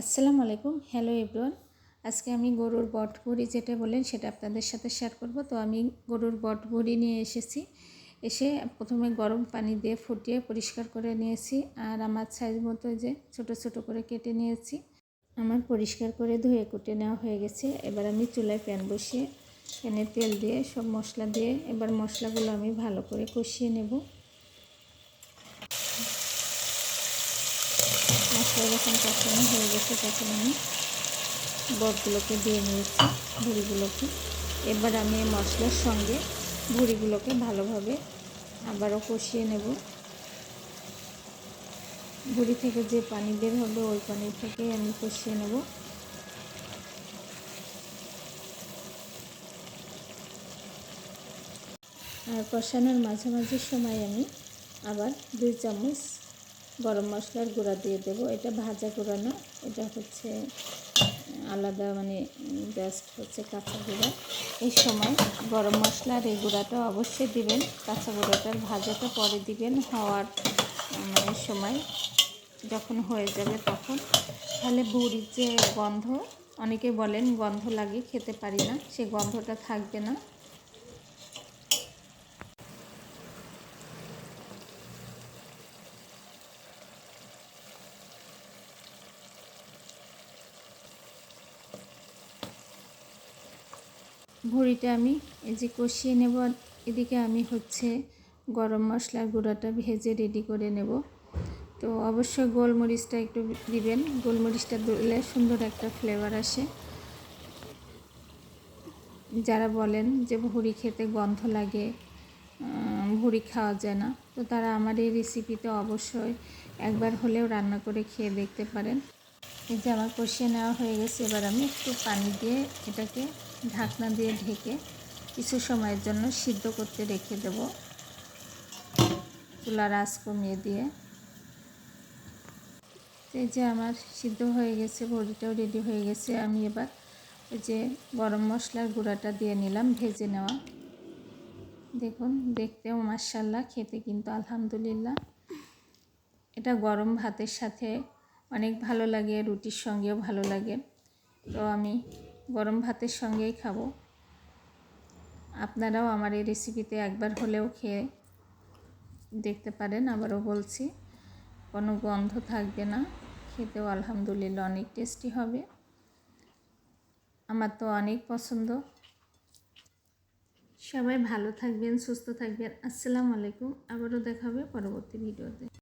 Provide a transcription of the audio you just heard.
আসসালামু আলাইকুম। Hello everyone আজকে আমি গরুর বটভুড়ি যেটা বলেন সেটা আপনাদের সাথে শেয়ার করব। তো আমি গরুর বটভুড়ি নিয়ে এসেছি। এসে প্রথমে গরম পানি দিয়ে ফুটিয়ে পরিষ্কার করে নিয়েছি আর আমার সাইজ মতো যে ছোট ছোট করে কেটে নিয়েছি। আমার পরিষ্কার করে ধুয়ে কুটে নেওয়া হয়ে গেছে। এবার আমি চুলায় প্যান বসিয়ে প্যানে তেল দিয়ে সব মশলা দিয়ে এবার মশলাগুলো আমি ভালো করে কষিয়ে নেব। যখন কষানো হয়ে গেছে, তখন আমি বটগুলোকে দিয়ে নিয়েছি, ভুড়িগুলোকে। এবার আমি মশলার সঙ্গে ভুড়িগুলোকে ভালোভাবে আবারও কষিয়ে নেব। ভুড়ি থেকে যে পানি বের হবে, ওই পানি থেকে আমি কষিয়ে নেব। আর কষানোর মাঝামাঝি সময় আমি আবার দুই চামচ গরম মশলার গুঁড়া দিয়ে দেবো। এটা ভাজা গুঁড়া না এটা হচ্ছে আলাদা মানে জাস্ট হচ্ছে কাঁচা গুঁড়া। এই সময় গরম মশলার এই গুঁড়াটা অবশ্যই দিবেন। কাঁচা গুঁড়াটার ভাজাটা পরে দিবেন হওয়ার মানে সময় যখন হয়ে যাবে তখন। তাহলে বুড়ির যে গন্ধ, অনেকে বলেন গন্ধ লাগে, খেতে পারি না। সে গন্ধটা থাকবে না। ভুড়িটা আমি এই যে কষিয়ে নেব এদিকে আমি হচ্ছে গরম মশলার গুঁড়াটা ভেজে রেডি করে নেব। তো অবশ্যই গোলমরিচটা একটু দিবেন, গোলমরিচটা দিলে সুন্দর একটা ফ্লেভার আসে। যারা বলেন যে ভুড়ি খেতে গন্ধ লাগে ভুড়ি খাওয়া যায় না, তো তারা আমার এই রেসিপিতে অবশ্যই একবার হলেও রান্না করে খেয়ে দেখতে পারেন। এই যে আমার কষিয়ে নেওয়া হয়ে গেছে, এবার আমি একটু পানি দিয়ে এটাকে ঢাকনা দিয়ে ঢেকে কিছু সময়ের জন্য সিদ্ধ করতে রেখে দেব। চুলার আঁচ কমিয়ে দিয়ে। এই যে আমার সিদ্ধ হয়ে গেছে, বড়িটাও রেডি হয়ে গেছে। আমি এবার ওই যে গরম মশলার গুঁড়াটা দিয়ে নিলাম, ভেজে নেওয়া। দেখুন, দেখতেও মার্শাল্লাহ খেতে কিন্তু আলহামদুলিল্লাহ। এটা গরম ভাতের সাথে অনেক ভালো লাগে, রুটির সঙ্গেও ভালো লাগে। তো আমি গরম ভাতের সঙ্গেই খাব। আপনারাও আমার এই রেসিপিতে একবার হলেও খেয়ে দেখতে পারেন, আবারও বলছি, কোনো গন্ধ থাকবে না। খেতেও আলহামদুলিল্লাহ অনেক টেস্টি হবে। আমার তো অনেক পছন্দ। সবাই ভালো থাকবেন, সুস্থ থাকবেন। আসসালামু আলাইকুম। আবারও দেখা হবে পরবর্তী ভিডিওতে